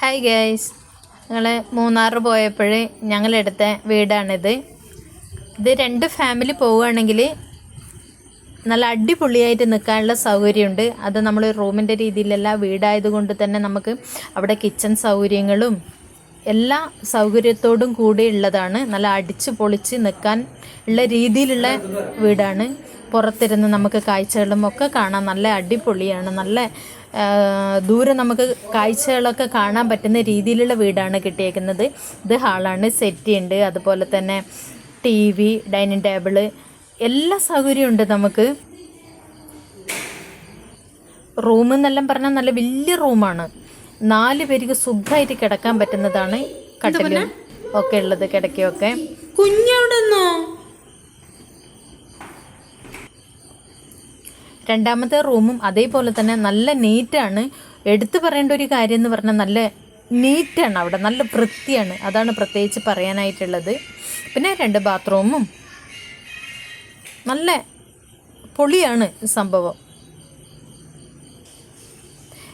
Hi guys ഞങ്ങൾ മൂന്നാർ പോയപ്പോഴേ ഞങ്ങളെടുത്ത വീടാണിത്. ഇത് രണ്ട് ഫാമിലി പോവുകയാണെങ്കിൽ നല്ല അടിപൊളിയായിട്ട് നിൽക്കാനുള്ള സൗകര്യമുണ്ട്. അത് നമ്മൾ റൂമിന്റെ രീതിയിലല്ല വീടായതുകൊണ്ട് തന്നെ നമുക്ക് അവിടെ കിച്ചൺ സൗകര്യങ്ങളും എല്ലാ സൗകര്യത്തോടും കൂടി ഉള്ളതാണ്. നല്ല അടിച്ച് പൊളിച്ച് നിൽക്കാൻ ഉള്ള രീതിയിലുള്ള വീടാണ്. പുറത്തിരുന്ന് നമുക്ക് കാഴ്ചകളും ഒക്കെ കാണാൻ നല്ല അടിപൊളിയാണ്. നല്ല ദൂരെ നമുക്ക് കാഴ്ചകളൊക്കെ കാണാൻ പറ്റുന്ന രീതിയിലുള്ള വീടാണ് കിട്ടിയേക്കുന്നത്. ഇത് ഹാളാണ് സെറ്റ് ഉണ്ട്. അതുപോലെ തന്നെ ടി വി ഡൈനിങ് ടേബിൾ എല്ലാ സൗകര്യവും ഉണ്ട് നമുക്ക്. റൂം എന്നെല്ലാം പറഞ്ഞാൽ നല്ല വലിയ റൂമാണ്. നാല് പേർക്ക് സുഖമായിട്ട് കിടക്കാൻ പറ്റുന്നതാണ് കട്ടിലും ഒക്കെ ഉള്ളത് കിടക്കയൊക്കെ. കുഞ്ഞവിടെന്നോ രണ്ടാമത്തെ റൂമും അതേപോലെ തന്നെ നല്ല നീറ്റാണ് എടുത്തു പറയേണ്ട ഒരു കാര്യം എന്ന് പറഞ്ഞാൽ നല്ല നീറ്റാണ് അവിടെ നല്ല വൃത്തിയാണ്. അതാണ് പ്രത്യേകിച്ച് പറയാനായിട്ടുള്ളത്. പിന്നെ രണ്ട് ബാത്റൂമും. നല്ല പൊളിയാണ് സംഭവം.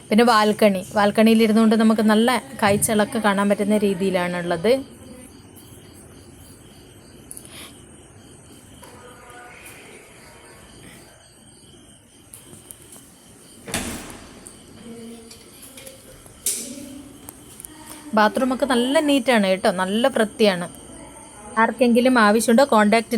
പിന്നെ ബാൽക്കണി. ബാൽക്കണിയിലിരുന്നുകൊണ്ട് നമുക്ക് നല്ല കാഴ്ചകളൊക്കെ കാണാൻ പറ്റുന്ന രീതിയിലാണുള്ളത്. ബാത്റൂമൊക്കെ നല്ല നീറ്റാണ് കേട്ടോ. നല്ല വൃത്തിയാണ്. ആർക്കെങ്കിലും ആവശ്യമുണ്ടോ കോണ്ടാക്ട്